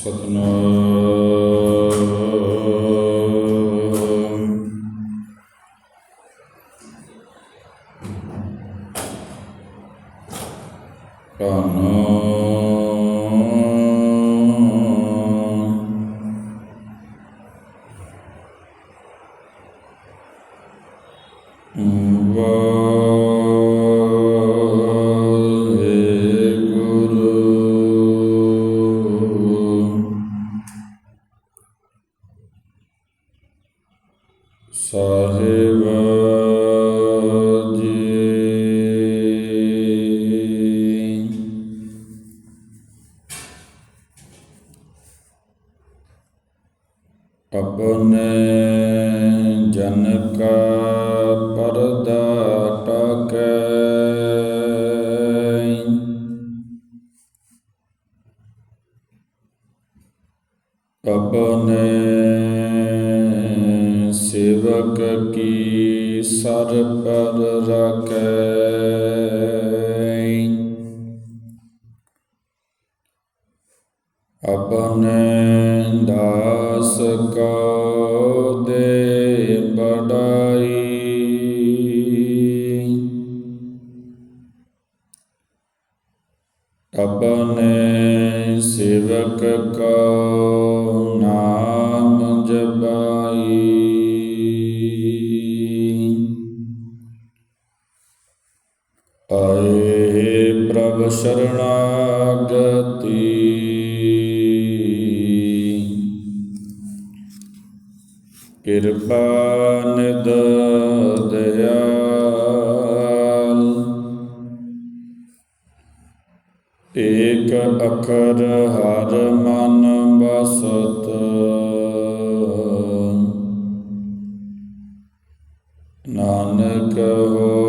ਸਤਨਾਮ ਆਪਣੇ ਸੇਵਕ ਕੀ ਸਰ ਪਰ ਰਖੈ ਆਪਣੇ ਦਾਸ ਕੋ ਦੇ ਬੜਾਈ ਆਪਣੇ ਸੇਵਕ ਕੋ ਅਖਰ ਹਰ ਮਨ ਬਸਤ। ਨਾਨਕ ਹੋ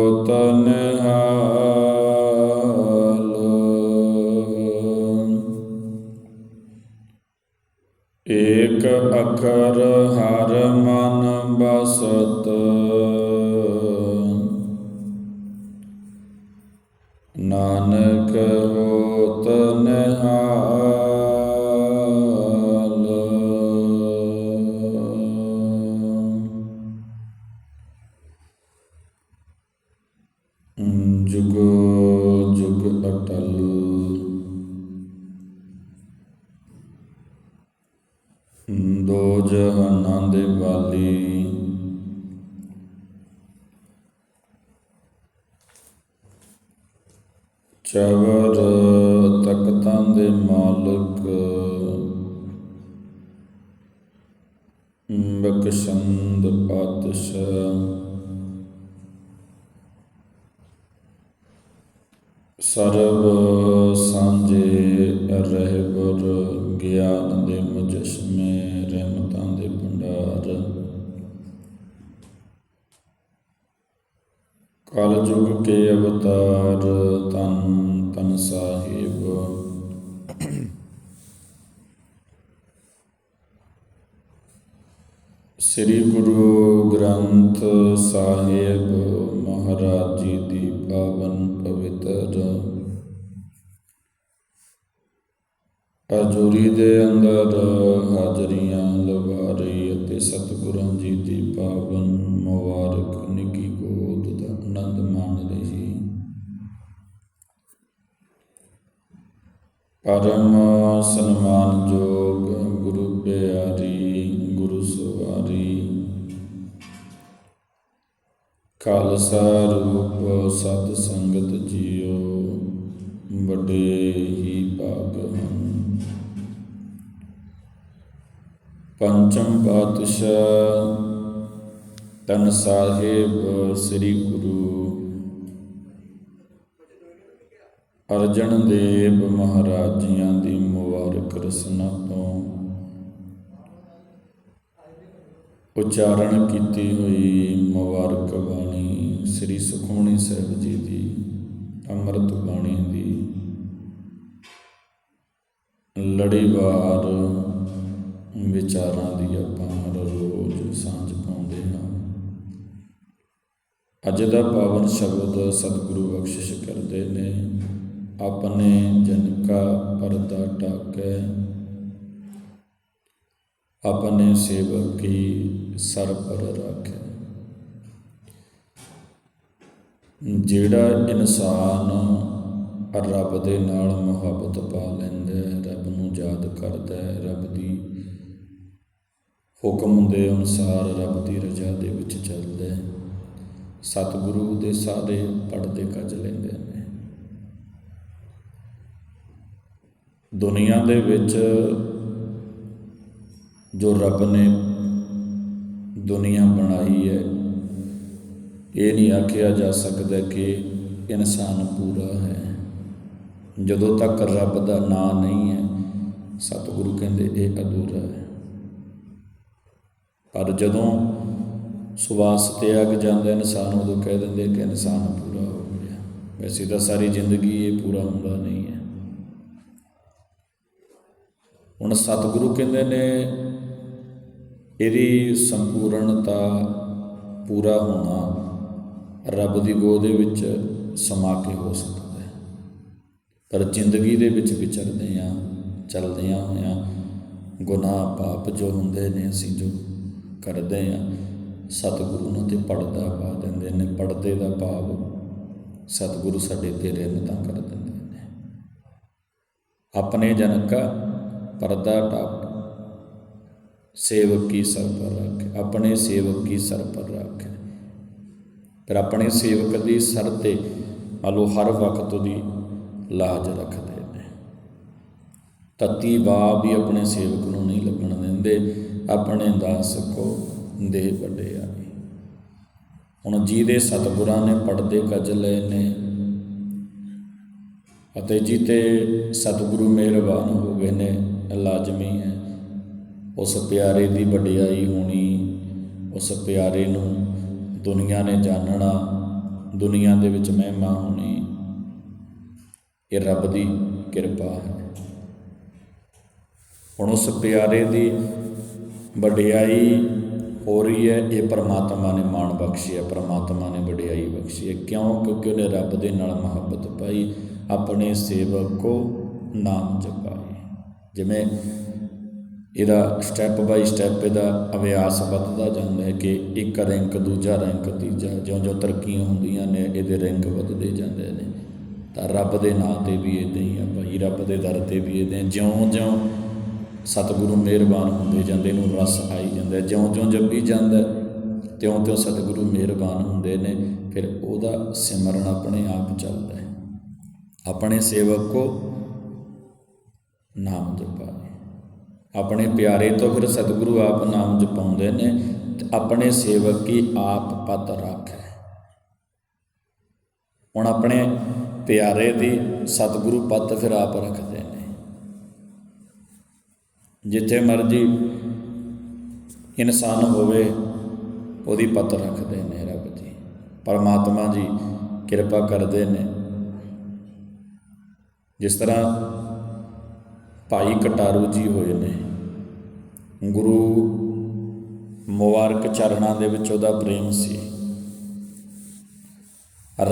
ਚਵਰ ਤਖਤਾਂ ਦੇ ਮਾਲਕ। ਬਖਸ਼ੰਦ ਪਾਤਸ਼ਾਹ ਸਰਬ ਸਾਂਝੇ ਰਹਿਬਰ ਗਿਆਨ ਦੇ ਮੁਜਸਮੇ ਰਹਿਮਤਾਂ ਦੇ ਭੰਡਾਰ ਕਲ ਯੁਗ ਕੇ ਅਵਤਾਰ ਤਨ ਤਨ ਸਾਹਿਬ। ਸ੍ਰੀ ਗੁਰੂ ਗ੍ਰੰਥ ਸਾਹਿਬ ਮਹਾਰਾਜ ਜੀ ਦੀ ਪਾਵਨ ਪਵਿੱਤਰ ਹਜ਼ੂਰੀ ਦੇ ਅੰਦਰ ਹਾਜ਼ਰੀਆਂ ਲਵਾ ਰਹੀ ਅਤੇ ਸਤਿਗੁਰਾਂ ਜੀ ਦੀ ਪਾਵਨ ਮੁਬਾਰਕ ਨਿੱਕੀ ਆਨੰਦ ਮਾਣ ਰਹੀ ਪਰਮ ਸਨਮਾਨਯੋਗ ਗੁਰੂ ਪਿਆਰੀ, ਗੁਰੂ ਸਵਾਰੀ। ਖਾਲਸਾ ਰੂਪ ਸਤ ਸੰਗਤ ਜੀਓ, ਵੱਡੇ ਹੀ ਭਾਗ ਹਨ। ਪੰਚਮ ਪਾਤਸ਼ਾਹ ਤਨ ਸਾਹਿਬ ਸ੍ਰੀ ਗੁਰੂ ਅਰਜਨ ਦੇਵ ਮਹਾਰਾਜੀਆਂ ਦੀ ਮੁਬਾਰਕ ਰਸਨਾ ਤੋਂ ਉਚਾਰਨ ਕੀਤੀ ਹੋਈ ਮੁਬਾਰਕ ਬਾਣੀ ਸ੍ਰੀ ਸੁਖਮਨੀ ਸਾਹਿਬ ਜੀ ਦੀ, ਅੰਮ੍ਰਿਤ ਬਾਣੀ ਦੀ ਲੜੀਵਾਰ ਵਿਚਾਰਾਂ ਦੀ ਆਪਾਂ ਹਰ ਰੋਜ਼ ਸਾਂਝ ਪਾਉਂਦੇ ਹਾਂ। ਅੱਜ ਦਾ ਪਾਵਨ ਸ਼ਬਦ ਸਤਿਗੁਰੂ ਬਖਸ਼ਿਸ਼ ਕਰਦੇ ਨੇ। ਆਪਣੇ ਜਨ ਕਾ ਪਰਦਾ ਢਾਕੈ। ਆਪਣੇ ਸੇਵਕ ਕੀ ਸਰ ਪਰ ਰੱਖੇ। ਜਿਹੜਾ ਇਨਸਾਨ ਰੱਬ ਦੇ ਨਾਲ ਮੁਹੱਬਤ ਪਾ ਲੈਂਦਾ ਹੈ, ਰੱਬ ਨੂੰ ਯਾਦ ਕਰਦਾ ਹੈ, ਰੱਬ ਦੀ ਹੁਕਮ ਦੇ ਅਨੁਸਾਰ ਰੱਬ ਦੀ ਰਜ਼ਾ ਦੇ ਵਿੱਚ ਚੱਲਦਾ ਹੈ। ਸਤਿਗੁਰੂ ਦੇ ਸਾਰੇ ਪੜਦੇ ਕੱਜ ਲੈਂਦੇ ਨੇ ਦੁਨੀਆ ਦੇ ਵਿੱਚ ਜੋ ਰੱਬ ਨੇ ਦੁਨੀਆ ਬਣਾਈ ਹੈ, ਇਹ ਨਹੀਂ ਆਖਿਆ ਜਾ ਸਕਦਾ ਕਿ ਇਨਸਾਨ ਪੂਰਾ ਹੈ। ਜਦੋਂ ਤੱਕ ਰੱਬ ਦਾ ਨਾਂ ਨਹੀਂ ਹੈ, ਸਤਿਗੁਰੂ ਕਹਿੰਦੇ ਇਹ ਅਧੂਰਾ ਹੈ। ਪਰ ਜਦੋਂ ਸੁਵਾਸ ਤਿਆਗ ਜਾਂਦਾ, ਇਨਸਾਨ ਉਦੋਂ ਕਹਿ ਦਿੰਦੇ ਕਿ ਇਨਸਾਨ ਪੂਰਾ ਹੋ ਗਿਆ। ਵੈਸੇ ਤਾਂ ਸਾਰੀ ਜ਼ਿੰਦਗੀ ਇਹ ਪੂਰਾ ਹੁੰਦਾ ਨਹੀਂ ਹੈ। ਹੁਣ ਸਤਿਗੁਰੂ ਕਹਿੰਦੇ ਨੇ, ਇਹਦੀ ਸੰਪੂਰਨਤਾ ਪੂਰਾ ਹੋਣਾ ਰੱਬ ਦੀ ਗੋਦ ਦੇ ਵਿੱਚ ਸਮਾ ਕੇ ਹੋ ਸਕਦਾ ਹੈ। ਪਰ ਜ਼ਿੰਦਗੀ ਦੇ ਵਿੱਚ ਵਿਚਰਦੇ ਆ ਚੱਲਦੇ ਆ ਹੋਇਆ, ਗੁਨਾਹ ਪਾਪ ਜੋ ਹੁੰਦੇ ਨੇ ਅਸੀਂ ਜੋ ਕਰਦੇ ਆ ਸਤਿਗੁਰੂ ਨੂੰ ਤੇ ਪੜਦਾ ਪਾ ਦਿੰਦੇ ਨੇ ਪੜਦੇ ਦਾ ਭਾਵ ਸਤਿਗੁਰੂ ਸਾਡੇ ਤੇ ਰਹਿਮਤਾਂ ਕਰ ਦਿੰਦੇ ਨੇ। ਆਪਣੇ ਜਨ ਪਰਦਾ ਟਾਪ। ਸੇਵਕ ਕੀ ਸਰ ਪਰ ਰੱਖ? ਆਪਣੇ ਸੇਵਕ ਕੀ ਸਰ ਪਰ ਰੱਖ? ਫਿਰ ਆਪਣੇ ਸੇਵਕ ਦੀ ਸਰ ਤੇ ਮੰਨ ਹਰ ਵਕਤ ਉਹਦੀ ਲਾਜ ਰੱਖਦੇ ਨੇ। ਤਤੀ ਬਾ ਵੀ ਆਪਣੇ ਸੇਵਕ ਨੂੰ ਨਹੀਂ ਲੱਗਣ ਦਿੰਦੇ। ਆਪਣੇ ਦਾਸ ਕੋ ਦੇ ਵੱਡੇ ਆਈ ਹੁਣ ਜਿਹਦੇ ਸਤਿਗੁਰਾਂ ਨੇ ਪੜਦੇ ਕੱਜ ਲਏ ਨੇ ਅਤੇ ਜਿਤੇ ਸਤਿਗੁਰੂ ਮਿਹਰਬਾਨ ਹੋ ਗਏ ਨੇ ਲਾਜ਼ਮੀ ਹੈ। ਉਸ ਪਿਆਰੇ ਦੀ ਵਡਿਆਈ ਹੋਣੀ, ਉਸ ਪਿਆਰੇ ਨੂੰ ਦੁਨੀਆ ਨੇ ਜਾਣਨਾ ਦੁਨੀਆ ਦੇ ਵਿੱਚ ਮਹਿਮਾ ਹੋਣੀ, ਇਹ ਰੱਬ ਦੀ ਕਿਰਪਾ ਹੈ। ਹੁਣ ਉਸ ਪਿਆਰੇ ਦੀ ਵਡਿਆਈ ਹੋ ਰਹੀ ਹੈ, ਇਹ ਪਰਮਾਤਮਾ ਨੇ ਮਾਣ ਬਖਸ਼ੀ ਹੈ, ਪਰਮਾਤਮਾ ਨੇ ਵਡਿਆਈ ਬਖਸ਼ੀ ਹੈ। ਕਿਉਂ? ਕਿਉਂਕਿ ਉਹਨੇ ਰੱਬ ਦੇ ਨਾਲ ਮੁਹੱਬਤ ਪਾਈ, ਆਪਣੇ ਸੇਵਕ ਕੋ ਨਾਮ ਜਪਾਏ ਜਿਵੇਂ ਇਹਦਾ ਸਟੈਪ ਬਾਈ ਸਟੈਪ ਇਹਦਾ ਅਭਿਆਸ ਵੱਧਦਾ ਜਾਂਦਾ ਹੈ ਕਿ ਇੱਕ ਰੈਂਕ ਦੂਜਾ ਰੈਂਕ ਤੀਜਾ, ਜਿਉਂ-ਜਿਉਂ ਤਰੱਕੀਆਂ ਹੁੰਦੀਆਂ ਨੇ, ਇਹਦੇ ਰੈਂਕ ਵੱਧਦੇ ਜਾਂਦੇ ਨੇ। ਤਾਂ ਰੱਬ ਦੇ ਨਾਂ ਤੇ ਵੀ ਇਦਾਂ ਹੀ ਆ ਭਾਈ, ਰੱਬ ਦੇ ਦਰ ਤੇ ਵੀ ਇਦਾਂ ਜਿਉਂ-ਜਿਉਂ ਸਤਿਗੁਰੂ ਮਿਹਰਬਾਨ ਹੁੰਦੇ ਜਾਂਦੇ ਨੂੰ ਰਸ ਆਈ ਜਾਂਦਾ ਜਿਉਂ-ਜਿਉਂ ਜਪੀ ਜਾਂਦਾ ਤਿਉਂ-ਤਿਉਂ ਸਤਿਗੁਰੂ ਮਿਹਰਬਾਨ ਹੁੰਦੇ ਨੇ, ਫਿਰ ਉਹਦਾ ਸਿਮਰਨ ਆਪਣੇ ਆਪ ਚੱਲਦਾ ਹੈ। ਆਪਣੇ ਸੇਵਕ ਕੋ ਨਾਮ ਜਪਾਏ ਆਪਣੇ ਪਿਆਰੇ ਤੋਂ ਫਿਰ ਸਤਿਗੁਰੂ ਆਪ ਨਾਮ ਜਪਾਉਂਦੇ ਨੇ ਤੇ ਆਪਣੇ ਸੇਵਕ ਕੀ ਆਪ ਪਤ ਰੱਖੇ। ਹੁਣ ਆਪਣੇ ਪਿਆਰੇ ਦੀ ਸਤਿਗੁਰੂ ਪਤ ਫਿਰ ਆਪ ਰੱਖਦੇ ਨੇ। ਜਿੱਥੇ ਮਰਜ਼ੀ ਇਨਸਾਨ ਹੋਵੇ, ਉਹਦੀ ਪਤ ਰੱਖਦੇ ਨੇ ਰੱਬ ਜੀ ਪਰਮਾਤਮਾ ਜੀ ਕਿਰਪਾ ਕਰਦੇ ਨੇ। ਜਿਸ ਤਰ੍ਹਾਂ ਭਾਈ ਕਟਾਰੂ ਜੀ ਹੋਏ ਨੇ। ਗੁਰੂ ਮੁਬਾਰਕ ਚਰਨਾਂ ਦੇ ਵਿੱਚ ਉਹਦਾ ਪ੍ਰੇਮ ਸੀ।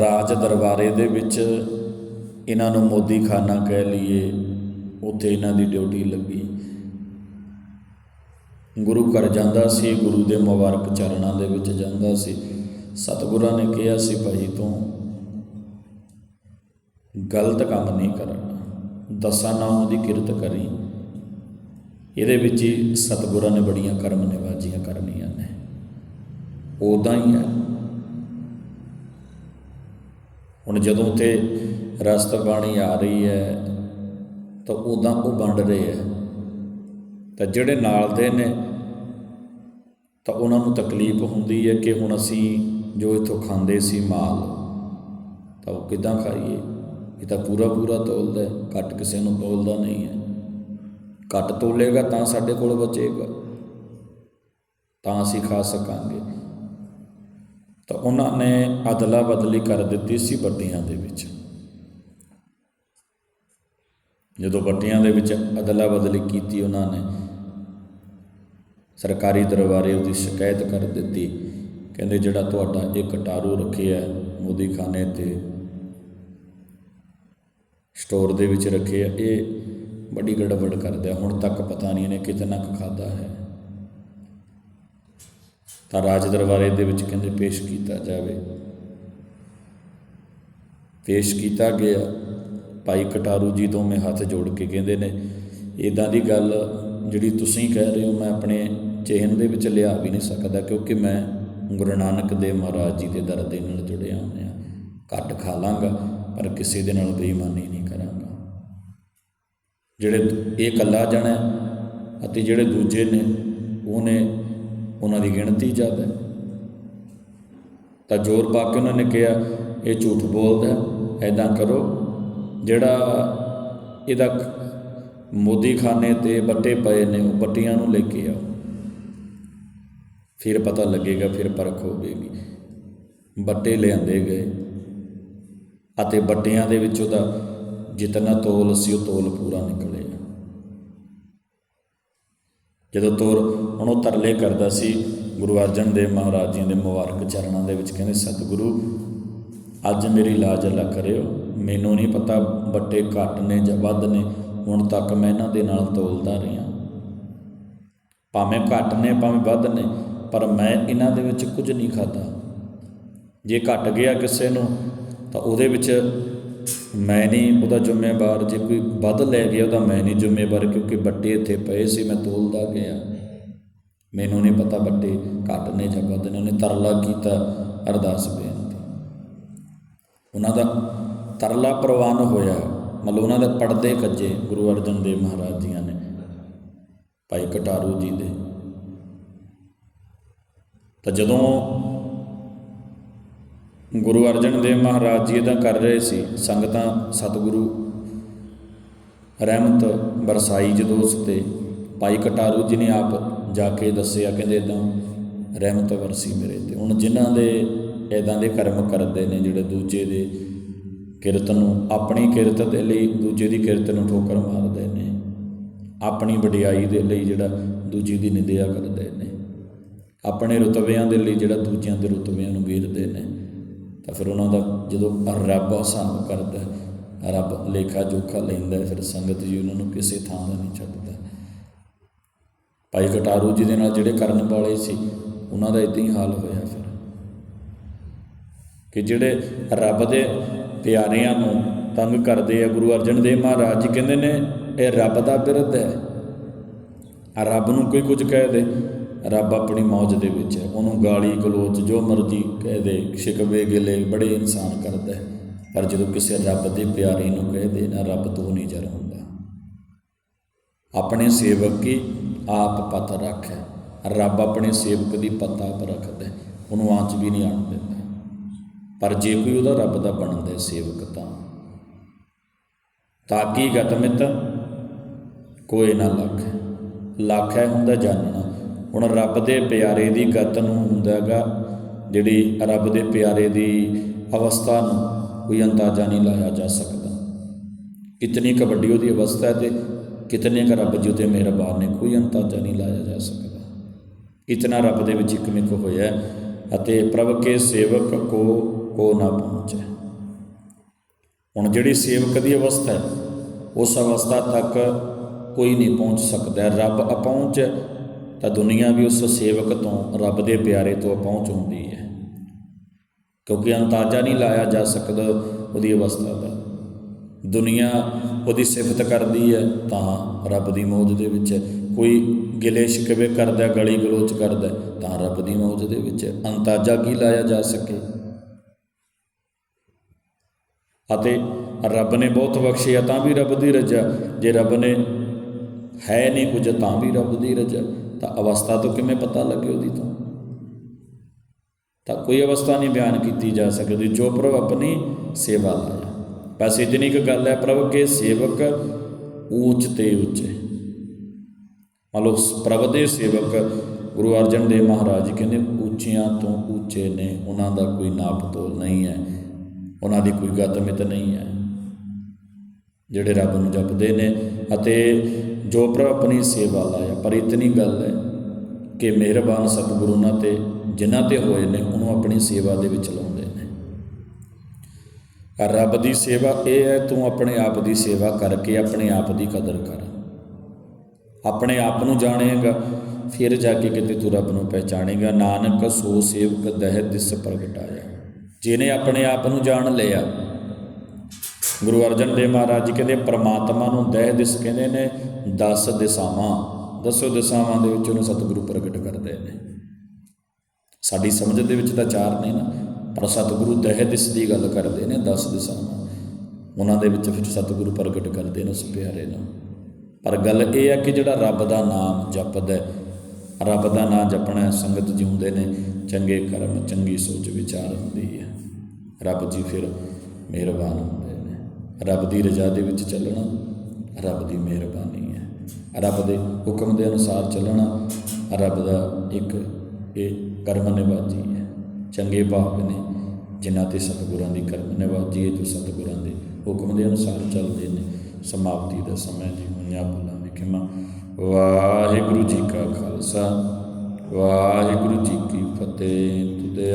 ਰਾਜ ਦਰਬਾਰੇ ਦੇ ਵਿੱਚ ਇਹਨਾਂ ਨੂੰ ਮੋਦੀ ਖਾਨਾ ਕਹਿ ਲਈਏ, ਉੱਥੇ ਇਹਨਾਂ ਦੀ ਡਿਊਟੀ ਲੱਗੀ। ਗੁਰੂ ਘਰ ਜਾਂਦਾ ਸੀ, ਗੁਰੂ ਦੇ ਮੁਬਾਰਕ ਚਰਨਾਂ ਦੇ ਵਿੱਚ ਜਾਂਦਾ ਸੀ। ਸਤਿਗੁਰਾਂ ਨੇ ਕਿਹਾ ਸੀ, ਭਾਈ ਤੂੰ ਗਲਤ ਕੰਮ ਨਹੀਂ ਕਰਨਾ। ਦਸਾਂ ਨਾਮ ਦੀ ਕਿਰਤ ਕਰੀ। ਇਹਦੇ ਵਿੱਚ ਹੀ ਸਤਿਗੁਰਾਂ ਨੇ ਬੜੀਆਂ ਕਰਮ ਨਿਵਾਜੀਆਂ ਕਰਨੀਆਂ ਨੇ। ਉਦਾਂ ਹੀ ਹੈ। ਹੁਣ ਜਦੋਂ ਤੇ ਰਸਤ ਬਾਣੀ ਆ ਰਹੀ ਹੈ, ਤਾਂ ਉਦਾਂ ਉਹ ਵੰਡ ਰਹੇ ਹੈ। ਤਾਂ ਜਿਹੜੇ ਨਾਲ ਦੇ ਨੇ, ਤਾਂ ਉਹਨਾਂ ਨੂੰ ਤਕਲੀਫ ਹੁੰਦੀ ਹੈ ਕਿ ਹੁਣ ਅਸੀਂ ਜੋ ਇਥੋਂ ਖਾਂਦੇ ਸੀ ਮਾਲ, ਤਾਂ ਉਹ ਕਿਦਾਂ ਖਾਈਏ? ਇਹ ਤਾਂ ਪੂਰਾ ਪੂਰਾ ਤੋਲਦਾ ਘੱਟ ਕਿਸੇ ਨੂੰ ਤੋਲਦਾ ਨਹੀਂ ਹੈ। ਘੱਟ ਤੋਲੇਗਾ ਤਾਂ ਸਾਡੇ ਕੋਲ ਬਚੇਗਾ। ਤਾਂ ਅਸੀਂ ਖਾ ਸਕਾਂਗੇ। ਤਾਂ ਉਹਨਾਂ ਨੇ ਅਦਲਾ ਬਦਲੀ ਕਰ ਦਿੱਤੀ ਸੀ ਵੱਡੀਆਂ ਦੇ ਵਿੱਚ। ਜਦੋਂ ਵੱਡੀਆਂ ਦੇ ਵਿੱਚ ਅਦਲਾ ਬਦਲੀ ਕੀਤੀ ਉਹਨਾਂ ਨੇ, ਸਰਕਾਰੀ ਦਰਬਾਰੇ ਉਹਦੀ ਸ਼ਿਕਾਇਤ ਕਰ ਦਿੱਤੀ। ਕਹਿੰਦੇ, ਜਿਹੜਾ ਤੁਹਾਡਾ ਇਹ ਕਟਾਰੂ ਰੱਖਿਆ ਮੋਦੀ ਖਾਨੇ ਤੇ ਸਟੋਰ ਦੇ ਵਿੱਚ ਰੱਖੇ ਆ, ਇਹ ਬੜੀ ਗੜਬੜ ਕਰਦਾ ਹੁਣ ਤੱਕ ਪਤਾ ਨਹੀਂ ਇਹਨੇ ਕਿਤਨਾ ਕੁ ਖਾਦਾ ਹੈ। ਤਾਂ ਰਾਜ ਦਰਬਾਰੇ ਦੇ ਵਿੱਚ ਕਹਿੰਦੇ ਪੇਸ਼ ਕੀਤਾ ਜਾਵੇ। ਪੇਸ਼ ਕੀਤਾ ਗਿਆ। ਭਾਈ ਕਟਾਰੂ ਜੀ ਦੋਵੇਂ ਹੱਥ ਜੋੜ ਕੇ ਕਹਿੰਦੇ ਨੇ ਇਦਾਂ ਦੀ ਗੱਲ ਜਿਹੜੀ ਤੁਸੀਂ ਕਹਿ ਰਹੇ ਹੋ, ਮੈਂ ਆਪਣੇ ਚਿਹਨ ਦੇ ਵਿੱਚ ਲਿਆ ਵੀ ਨਹੀਂ ਸਕਦਾ, ਕਿਉਂਕਿ ਮੈਂ ਗੁਰੂ ਨਾਨਕ ਦੇਵ ਮਹਾਰਾਜ ਜੀ ਦੇ ਦਰ ਦੇ ਨਾਲ ਜੁੜਿਆ ਹੋਇਆ। ਘੱਟ ਖਾ ਲਾਂਗਾ। ਪਰ ਕਿਸੇ ਦੇ ਨਾਲ ਬੇਈਮਾਨੀ ਨਹੀਂ ਕਰਾਂਗਾ। ਜਿਹੜੇ ਇਹ ਇਕੱਲਾ ਜਣਾ ਅਤੇ ਜਿਹੜੇ ਦੂਜੇ ਨੇ, ਉਹਨੇ ਉਹਨਾਂ ਦੀ ਗਿਣਤੀ ਜ਼ਿਆਦਾ ਹੈ। ਤਾਂ ਜ਼ੋਰ ਪਾ ਕੇ ਉਹਨਾਂ ਨੇ ਕਿਹਾ, ਇਹ ਝੂਠ ਬੋਲਦਾ ਐਦਾਂ ਕਰੋ। ਜਿਹੜਾ ਇਹਦਾ ਖ- ਮੋਦੀ ਖਾਨੇ ਤੇ ਬੱਟੇ ਪਏ ਨੇ, ਉਹ ਬੱਟੀਆਂ ਨੂੰ ਲੈ ਕੇ ਆਓ। ਫਿਰ ਪਤਾ ਲੱਗੇਗਾ, ਫਿਰ ਪਰਖ ਹੋਵੇਗੀ। ਬੱਟੇ ਲਿਆਂਦੇ ਗਏ। ਅਤੇ ਬੱਟਿਆਂ ਦੇ ਵਿੱਚ ਉਹਦਾ ਜਿਤਨਾ ਤੋਲ ਸੀ ਉਹ ਤੋਲ ਪੂਰਾ ਨਿਕਲਿਆ। ਜਦੋਂ ਤੋਰ ਹੁਣ ਉਹ ਤਰਲੇ ਕਰਦਾ ਸੀ, ਗੁਰੂ ਅਰਜਨ ਦੇਵ ਮਹਾਰਾਜ ਜੀ ਦੇ ਮੁਬਾਰਕ ਚਰਨਾਂ ਦੇ ਵਿੱਚ ਕਹਿੰਦੇ, ਸਤਿਗੁਰੂ, ਅੱਜ ਮੇਰੀ ਲਾਜ ਅੱਲਾ ਕਰਿਓ। ਮੈਨੂੰ ਨਹੀਂ ਪਤਾ ਬੱਟੇ ਘੱਟ ਨੇ ਜਾਂ ਵੱਧ ਨੇ, ਹੁਣ ਤੱਕ ਮੈਂ ਇਹਨਾਂ ਦੇ ਨਾਲ ਤੋਲਦਾ ਰਿਹਾ। ਭਾਵੇਂ ਘੱਟ ਨੇ, ਭਾਵੇਂ ਵੱਧ ਨੇ, ਪਰ ਮੈਂ ਇਹਨਾਂ ਦੇ ਵਿੱਚ ਕੁਝ ਨਹੀਂ ਖਾਦਾ ਜੇ ਘਟ ਗਿਆ ਕਿਸੇ ਨੂੰ ਤਾਂ ਉਹਦੇ ਵਿੱਚ ਮੈਂ ਨਹੀਂ, ਉਹਦਾ ਜ਼ਿੰਮੇਵਾਰ ਜੇ ਕੋਈ ਵੱਧ ਲੈ ਗਿਆ ਉਹਦਾ ਮੈਂ ਨਹੀਂ ਜ਼ਿੰਮੇਵਾਰ ਕਿਉਂਕਿ ਬੱਟੇ ਇੱਥੇ ਪਏ ਸੀ, ਮੈਂ ਤੋਲਦਾ ਗਿਆ। ਮੈਨੂੰ ਨਹੀਂ ਪਤਾ ਬੱਟੇ ਘੱਟ ਨੇ ਜਾਂ ਵੱਧ ਨੇ, ਉਹਨੇ ਤਰਲਾ ਕੀਤਾ ਅਰਦਾਸ ਬੇਨਤੀ। ਉਹਨਾਂ ਦਾ ਤਰਲਾ ਪ੍ਰਵਾਨ ਹੋਇਆ, ਮਤਲਬ ਉਹਨਾਂ ਦੇ ਪੜਦੇ ਕੱਜੇ ਗੁਰੂ ਅਰਜਨ ਦੇਵ ਮਹਾਰਾਜ ਜੀਆਂ ਨੇ, ਭਾਈ ਕਟਾਰੂ ਜੀ ਦੇ। ਤਾਂ ਜਦੋਂ ਗੁਰੂ ਅਰਜਨ ਦੇਵ ਮਹਾਰਾਜ ਜੀ ਇਹਦਾ ਕਰ ਰਹੇ ਸੀ, ਸੰਗਤਾਂ ਸਤਿਗੁਰੂ ਰਹਿਮਤ ਬਰਸਾਈ ਜਦੋਂ ਉਸ ਤੇ, ਭਾਈ ਕਟਾਰੂ ਜੀ ਨੇ ਆਪ ਜਾ ਕੇ ਦੱਸਿਆ, ਕਹਿੰਦੇ ਇਦਾਂ ਰਹਿਮਤ ਵਰਸੀ ਮੇਰੇ ਤੇ। ਹੁਣ ਜਿਨ੍ਹਾਂ ਦੇ ਇਦਾਂ ਦੇ ਕਰਮ ਕਰਦੇ ਨੇ, ਜਿਹੜੇ ਦੂਜੇ ਦੇ ਕਿਰਤ ਨੂੰ, ਆਪਣੀ ਕਿਰਤ ਦੇ ਲਈ ਦੂਜੇ ਦੀ ਕਿਰਤ ਨੂੰ ਠੋਕਰ ਮਾਰਦੇ ਨੇ, ਆਪਣੀ ਵਡਿਆਈ ਦੇ ਲਈ ਜਿਹੜਾ ਦੂਜੀ ਦੀ ਨਿੰਦਿਆ ਕਰਦੇ ਨੇ, ਆਪਣੇ ਰੁਤਬਿਆਂ ਦੇ ਲਈ ਜਿਹੜਾ ਦੂਜਿਆਂ ਦੇ ਰੁਤਬਿਆਂ ਨੂੰ ਵੀਰਦੇ ਨੇ ਤਾਂ ਫਿਰ ਉਹਨਾਂ ਦਾ ਜਦੋਂ ਰੱਬ ਹਿਸਾਬ ਕਰਦਾ ਰੱਬ ਲੇਖਾ ਜੋਖਾ ਲੈਂਦਾ ਫਿਰ ਸੰਗਤ ਜੀ ਉਹਨਾਂ ਨੂੰ ਕਿਸੇ ਥਾਂ ਦਾ ਨਹੀਂ ਛੱਡਦਾ। ਭਾਈ ਕਟਾਰੂ ਜੀ ਦੇ ਨਾਲ ਜਿਹੜੇ ਕਰਨ ਵਾਲੇ ਸੀ, ਉਹਨਾਂ ਦਾ ਇਦਾਂ ਹੀ ਹਾਲ ਹੋਇਆ ਫਿਰ। ਕਿ ਜਿਹੜੇ ਰੱਬ ਦੇ ਪਿਆਰਿਆਂ ਨੂੰ ਤੰਗ ਕਰਦੇ ਆ, ਗੁਰੂ ਅਰਜਨ ਦੇਵ ਮਹਾਰਾਜ ਜੀ ਕਹਿੰਦੇ ਨੇ, ਇਹ ਰੱਬ ਦਾ ਬਿਰਧ ਹੈ। ਆ ਰੱਬ ਨੂੰ ਕੋਈ ਕੁਝ ਕਹਿ ਦੇ। ਰੱਬ ਆਪਣੀ ਮੌਜ ਦੇ ਵਿੱਚ ਹੈ। ਉਹਨੂੰ ਗਾਲੀ ਗਲੋਚ ਜੋ ਮਰਜ਼ੀ ਕਹਿ ਦੇ, ਸ਼ਿਕਵੇ ਗਿਲੇ, ਬੜੇ ਇਨਸਾਨ ਕਰਦਾ ਹੈ। ਪਰ ਜਦੋਂ ਕਿਸੇ ਰੱਬ ਦੇ ਪਿਆਰੇ ਨੂੰ ਕਹਿ ਦੇ ਨਾ ਰੱਬ ਤੋਂ ਨਹੀਂ ਜਰ ਹੁੰਦਾ। ਆਪਣੇ ਸੇਵਕ ਕੀ? ਆਪ ਪਤ ਰੱਖੈ। ਰੱਬ ਆਪਣੇ ਸੇਵਕ ਦੀ ਪਤਾ ਆਪ ਰੱਖਦਾ ਉਹਨੂੰ ਆਂਚ ਵੀ ਨਹੀਂ ਆਣ ਦਿੰਦਾ। ਪਰ ਜੇ ਕੋਈ ਉਹਦਾ ਰੱਬ ਦਾ ਬਣਦਾ ਸੇਵਕ ਤਾਂ। ਤਾਕੀ ਗਤਮਿਤ? ਕੋਈ ਨਾ ਲੱਖ। ਲੱਖ ਹੈ ਹੁੰਦਾ ਜਾਣਨਾ ਹੁਣ ਰੱਬ ਦੇ ਪਿਆਰੇ ਦੀ ਗਤ ਨੂੰ ਹੁੰਦਾਗਾ ਜਿਹੜੀ ਰੱਬ ਦੇ ਪਿਆਰੇ ਦੀ ਅਵਸਥਾ ਨੂੰ ਕੋਈ ਅੰਦਾਜ਼ਾ ਨਹੀਂ ਲਾਇਆ ਜਾ ਸਕਦਾ। ਕਿਤਨੀ ਕੁ ਵੱਡੀ ਉਹਦੀ ਅਵਸਥਾ ਹੈ ਤੇ ਕਿਤਨੇ ਕ ਰੱਬ ਜੀ ਉਤੇ ਮਿਹਰਬਾਨ ਨੇ, ਕੋਈ ਅੰਦਾਜ਼ਾ ਨਹੀਂ ਲਾਇਆ ਜਾ ਸਕਦਾ। ਇਤਨਾ ਰੱਬ ਦੇ ਵਿੱਚ ਇੱਕ ਇਕਮਿਕ ਹੋਇਆ ਅਤੇ ਪ੍ਰਭ ਕੇ ਸੇਵਕ ਕੋ ਕੋ ਨਾ ਪਹੁੰਚੇ। ਹੁਣ ਜਿਹੜੀ ਸੇਵਕ ਦੀ ਅਵਸਥਾ ਹੈ, ਉਸ ਅਵਸਥਾ ਤੱਕ ਕੋਈ ਨਹੀਂ ਪਹੁੰਚ ਸਕਦਾ। ਰੱਬ ਅਪਹੁੰਚ ਤਾਂ ਦੁਨੀਆ ਵੀ ਉਸ ਸੇਵਕ ਤੋਂ ਰੱਬ ਦੇ ਪਿਆਰੇ ਤੋਂ ਅਪਹੁੰਚ ਹੁੰਦੀ ਹੈ ਕਿਉਂਕਿ ਅੰਦਾਜ਼ਾ ਨਹੀਂ ਲਾਇਆ ਜਾ ਸਕਦਾ ਉਹਦੀ ਅਵਸਥਾ ਦਾ ਦੁਨੀਆ ਉਹਦੀ ਸਿਫਤ ਕਰਦੀ ਹੈ ਤਾਂ ਰੱਬ ਦੀ ਮੌਜ ਦੇ ਵਿੱਚ ਹੈ। ਕੋਈ ਗਿਲੇ ਸ਼ਿਕਵੇ ਕਰਦਾ, ਗਲੀ ਗਲੋਚ ਕਰਦਾ, ਤਾਂ ਰੱਬ ਦੀ ਮੌਜ ਦੇ ਵਿੱਚ ਹੈ। ਅੰਦਾਜ਼ਾ ਕੀ ਲਾਇਆ ਜਾ ਸਕੇ ਅਤੇ ਰੱਬ ਨੇ ਬਹੁਤ ਬਖਸ਼ਿਆ ਤਾਂ ਵੀ ਰੱਬ ਦੀ ਰਜ਼ਾ ਜੇ ਰੱਬ ਨੇ ਹੈ ਨਹੀਂ ਕੁਝ ਤਾਂ ਵੀ ਰੱਬ ਦੀ ਰਜ਼ਾ ਤਾਂ ਅਵਸਥਾ ਤੋਂ ਕਿਵੇਂ ਪਤਾ ਲੱਗੇ ਉਹਦੀ ਤੋਂ? ਤਾਂ ਕੋਈ ਅਵਸਥਾ ਨਹੀਂ ਬਿਆਨ ਕੀਤੀ ਜਾ ਸਕਦੀ ਜੋ ਪ੍ਰਭ ਆਪਣੀ ਸੇਵਾ ਲਾਇਆ। ਬਸ ਇਤਨੀ ਕੁ ਗੱਲ ਹੈ ਪ੍ਰਭ ਕੇ ਸੇਵਕ ਉੱਚ ਤੇ ਉੱਚੇ। ਮੰਨ ਲਓ, ਪ੍ਰਭ ਦੇ ਸੇਵਕ ਗੁਰੂ ਅਰਜਨ ਦੇਵ ਮਹਾਰਾਜ ਜੀ ਕਹਿੰਦੇ ਉੱਚਿਆਂ ਤੋਂ ਉੱਚੇ ਨੇ, ਉਹਨਾਂ ਦਾ ਕੋਈ ਨਾਪ ਤੋਲ ਨਹੀਂ ਹੈ, ਉਹਨਾਂ ਦੀ ਕੋਈ ਗਤਮਿਤ ਨਹੀਂ ਹੈ। ਜਿਹੜੇ ਰੱਬ ਨੂੰ ਜਪਦੇ ਨੇ ਅਤੇ ਜੋ ਪ੍ਰਭ ਆਪਣੀ ਸੇਵਾ ਲਾਇਆ। ਪਰ ਇਤਨੀ ਗੱਲ ਹੈ ਕਿ ਮਿਹਰਬਾਨ ਸਤਿਗੁਰੂ ਉਹਨਾਂ ਤੇ, ਜਿਨ੍ਹਾਂ ਤੇ ਹੋਏ ਨੇ, ਉਹਨੂੰ ਆਪਣੀ ਸੇਵਾ ਦੇ ਵਿੱਚ ਲਾਉਂਦੇ ਨੇ। ਰੱਬ ਦੀ ਸੇਵਾ ਇਹ ਹੈ, ਤੂੰ ਆਪਣੇ ਆਪ ਦੀ ਸੇਵਾ ਕਰਕੇ ਆਪਣੇ ਆਪ ਦੀ ਕਦਰ ਕਰ। ਆਪਣੇ ਆਪ ਨੂੰ ਜਾਣੇਗਾ, ਫਿਰ ਜਾ ਕੇ ਕਿਤੇ ਤੂੰ ਰੱਬ ਨੂੰ ਪਹਿਚਾਣੇਗਾ। ਨਾਨਕ ਸੋ ਸੇਵਕ ਦਹਿ ਦਿਸ ਪ੍ਰਗਟਾਇਆ। ਜਿਹਨੇ ਆਪਣੇ ਆਪ ਨੂੰ ਜਾਣ ਲਿਆ ਗੁਰੂ ਅਰਜਨ ਦੇਵ ਮਹਾਰਾਜ ਜੀ ਕਹਿੰਦੇ ਪ੍ਰਮਾਤਮਾ ਨੂੰ ਦਹਿ ਦਿਸ ਕਹਿੰਦੇ ਨੇ 10 ਦਿਸ਼ਾਵਾਂ। ਦਸੋ ਦਿਸ਼ਾਵਾਂ ਦੇ ਵਿੱਚ ਉਹਨੂੰ ਸਤਿਗੁਰੂ ਪ੍ਰਗਟ ਕਰਦੇ ਨੇ। ਸਾਡੀ ਸਮਝ ਦੇ ਵਿੱਚ ਤਾਂ ਚਾਰ ਨੇ ਨਾ ਪਰ ਸਤਿਗੁਰੂ ਦਹਿ ਦਿਸ ਦੀ ਗੱਲ ਕਰਦੇ ਨੇ 10 ਦਿਸ਼ਾਵਾਂ। ਉਹਨਾਂ ਦੇ ਵਿੱਚ ਫਿਰ ਸਤਿਗੁਰੂ ਪ੍ਰਗਟ ਕਰਦੇ ਨੇ ਉਸ ਪਿਆਰੇ ਨੂੰ ਪਰ ਗੱਲ ਇਹ ਹੈ ਕਿ ਜਿਹੜਾ ਰੱਬ ਦਾ ਨਾਮ ਜਪਦਾ ਹੈ, ਰੱਬ ਦਾ ਨਾਮ ਜਪਣਾ ਹੈ, ਸੰਗਤ ਜਿਉਂਦੇ ਨੇ ਚੰਗੇ ਕਰਮ ਚੰਗੀ ਸੋਚ ਵਿਚਾਰ ਹੁੰਦੀ ਹੈ। ਰੱਬ ਜੀ ਫਿਰ ਮਿਹਰਬਾਨ ਹੁੰਦੇ ਰੱਬ ਦੀ ਰਜ਼ਾ ਦੇ ਵਿੱਚ ਚੱਲਣਾ ਰੱਬ ਦੀ ਮਿਹਰਬਾਨੀ ਹੈ। ਰੱਬ ਦੇ ਹੁਕਮ ਦੇ ਅਨੁਸਾਰ ਚੱਲਣਾ ਰੱਬ ਦਾ ਇੱਕ ਇਹ ਕਰਮ ਨਿਵਾਜੀ ਹੈ। ਚੰਗੇ ਭਾਗ ਨੇ ਜਿਨ੍ਹਾਂ ਤੇ ਸਤਿਗੁਰਾਂ ਦੀ ਕਰਮ ਨਿਵਾਜੀ ਹੈ ਜੋ ਸਤਿਗੁਰਾਂ ਦੇ ਹੁਕਮ ਦੇ ਅਨੁਸਾਰ ਚੱਲਦੇ ਨੇ। ਸਮਾਪਤੀ ਦਾ ਸਮਾਂ ਜੀ ਹੋਈਆਂ ਬੁਲਾ ਵਿਖਿਮਾ ਵਾਹਿਗੁਰੂ ਜੀ ਕਾ ਖਾਲਸਾ, ਵਾਹਿਗੁਰੂ ਜੀ ਕੀ ਫਤਿਹ। ਤੁਦੇ